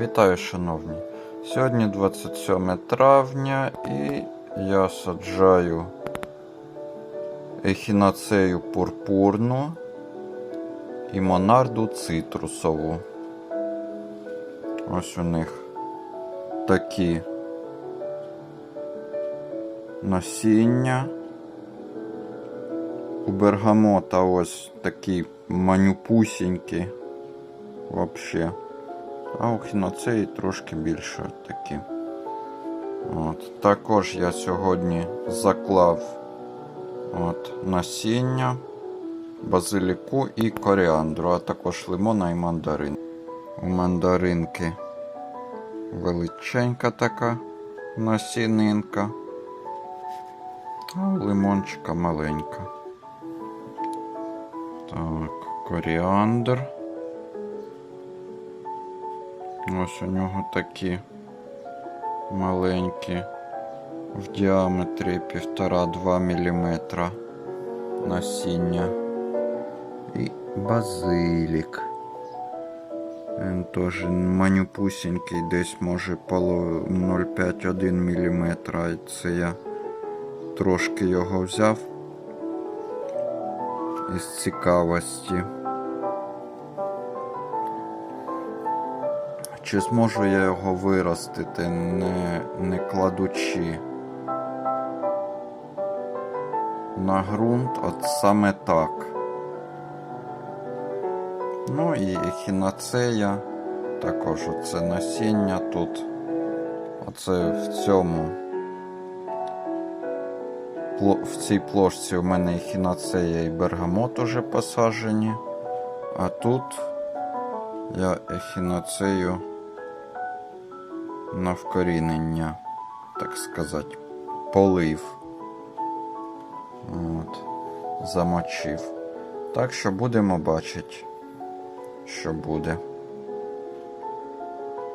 Вітаю, шановні! Сьогодні 27 травня і я саджаю ехінацею пурпурну і монарду цитрусову. Ось у них такі насіння. У бергамота ось такі манюпусінькі вообще. А у хіноцеї трошки більше такі. От. Також я сьогодні заклав от, насіння, базиліку і коріандру, а також лимона і мандарин. У мандаринки величенька така насінинка, а у лимончика маленька. Так, коріандр. Ось у нього такі маленькі в діаметрі 1,5-2 мм насіння. І базилік. Він теж манюпусінький, десь може 0,5-1 мм. Це я трошки його взяв із цікавості. Чи зможу я його виростити, не, не кладучи на ґрунт, от саме так. Ну і ехінацея, також оце насіння тут. Оце в цьому. В цій плошці у мене ехінацея і бергамот уже посаджені. А тут я ехінацею на вкорінення, так сказати, полив. От, замочив. Так що будемо бачити, що буде.